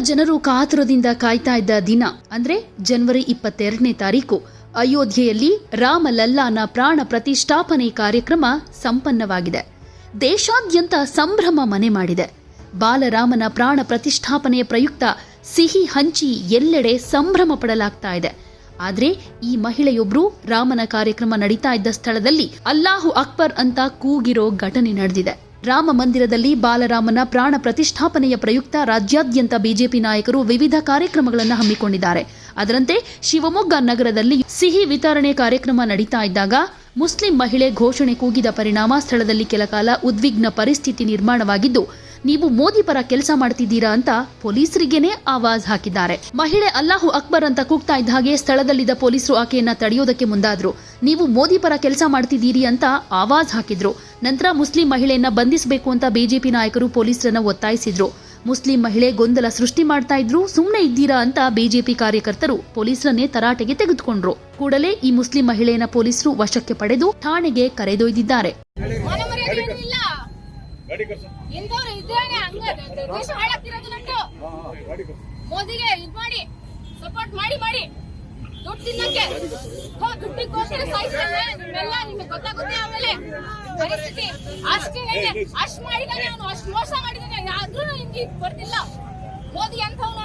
ಜನರು ಕಾತುರದಿಂದ ಕಾಯ್ತಾ ಇದ್ದ ದಿನ, ಅಂದ್ರೆ ಜನವರಿ ಇಪ್ಪತ್ತೆರಡನೇ ತಾರೀಕು. ಅಯೋಧ್ಯೆಯಲ್ಲಿ ರಾಮಲಲ್ಲಾನ ಪ್ರಾಣ ಪ್ರತಿಷ್ಠಾಪನೆ ಕಾರ್ಯಕ್ರಮ ಸಂಪನ್ನವಾಗಿದೆ. ದೇಶಾದ್ಯಂತ ಸಂಭ್ರಮ ಮನೆ ಮಾಡಿದೆ. ಬಾಲರಾಮನ ಪ್ರಾಣ ಪ್ರತಿಷ್ಠಾಪನೆಯ ಪ್ರಯುಕ್ತ ಸಿಹಿ ಹಂಚಿ ಎಲ್ಲೆಡೆ ಸಂಭ್ರಮ ಪಡಲಾಗ್ತಾ ಇದೆ. ಆದ್ರೆ ಈ ಮಹಿಳೆಯೊಬ್ರು ರಾಮನ ಕಾರ್ಯಕ್ರಮ ನಡೀತಾ ಇದ್ದ ಸ್ಥಳದಲ್ಲಿ ಅಲ್ಲಾಹು ಅಕ್ಬರ್ ಅಂತ ಕೂಗಿರೋ ಘಟನೆ ನಡೆದಿದೆ. ರಾಮ ಮಂದಿರದಲ್ಲಿ ಬಾಲರಾಮನ ಪ್ರಾಣ ಪ್ರತಿಷ್ಠಾಪನೆಯ ಪ್ರಯುಕ್ತ ರಾಜ್ಯಾದ್ಯಂತ ಬಿಜೆಪಿ ನಾಯಕರು ವಿವಿಧ ಕಾರ್ಯಕ್ರಮಗಳನ್ನು ಹಮ್ಮಿಕೊಂಡಿದ್ದಾರೆ. ಅದರಂತೆ ಶಿವಮೊಗ್ಗ ನಗರದಲ್ಲಿ ಸಿಹಿ ವಿತರಣೆ ಕಾರ್ಯಕ್ರಮ ನಡೀತಾ ಇದ್ದಾಗ ಮುಸ್ಲಿಂ ಮಹಿಳೆ ಘೋಷಣೆ ಕೂಗಿದ ಪರಿಣಾಮ ಸ್ಥಳದಲ್ಲಿ ಕೆಲಕಾಲ ಉದ್ವಿಗ್ನ ಪರಿಸ್ಥಿತಿ ನಿರ್ಮಾಣವಾಗಿದ್ದು, ನೀವು ಮೋದಿ ಪರ ಕೆಲಸ ಮಾಡ್ತಿದ್ದೀರಾ ಅಂತ ಪೊಲೀಸರಿಗೇನೆ ಆವಾಜ್ ಹಾಕಿದ್ದಾರೆ. ಮಹಿಳೆ ಅಲ್ಲಾಹು ಅಕ್ಬರ್ ಅಂತ ಕೂಗ್ತಾ ಇದ್ದ ಹಾಗೆ ಸ್ಥಳದಲ್ಲಿದ್ದ ಪೊಲೀಸರು ಆಕೆಯನ್ನ ತಡೆಯೋದಕ್ಕೆ ಮುಂದಾದ್ರು. ನೀವು ಮೋದಿ ಪರ ಕೆಲಸ ಮಾಡ್ತಿದ್ದೀರಿ ಅಂತ ಆವಾಜ್ ಹಾಕಿದ್ರು. ನಂತರ ಮುಸ್ಲಿಂ ಮಹಿಳೆಯನ್ನ ಬಂಧಿಸಬೇಕು ಅಂತ ಬಿಜೆಪಿ ನಾಯಕರು ಪೊಲೀಸರನ್ನ ಒತ್ತಾಯಿಸಿದ್ರು. ಮುಸ್ಲಿಂ ಮಹಿಳೆ ಗೊಂದಲ ಸೃಷ್ಟಿ ಮಾಡ್ತಾ ಇದ್ರು ಸುಮ್ಮನೆ ಇದ್ದೀರಾ ಅಂತ ಬಿಜೆಪಿ ಕಾರ್ಯಕರ್ತರು ಪೊಲೀಸರನ್ನೇ ತರಾಟೆಗೆ ತೆಗೆದುಕೊಂಡ್ರು. ಕೂಡಲೇ ಈ ಮುಸ್ಲಿಂ ಮಹಿಳೆಯನ್ನ ಪೊಲೀಸರು ವಶಕ್ಕೆ ಪಡೆದು ಠಾಣೆಗೆ ಕರೆದೊಯ್ದಿದ್ದಾರೆ. ಸಪೋರ್ಟ್ ಮಾಡಿ ಮಾಡಿ ದುಡ್ಡು ತಿನ್ನಕ್ಕೆ. ದುಡ್ಡಿಗೋಸ್ಕರ ನಿಮ್ಮೆಲ್ಲ ಗೊತ್ತಾಗುತ್ತೆ ಆಮೇಲೆ? ಪರಿಸ್ಥಿತಿ ಅಷ್ಟೇ ಇದೆ ಮಾಡಿದಾನೆ ಅವನು, ಅಷ್ಟು ಮೋಸ ಮಾಡಿದಾನೆ ಆದ್ರೂ ನಿಮ್ಗೆ ಬರ್ತಿಲ್ಲ ಮೋದಿ ಅಂತವ್ನು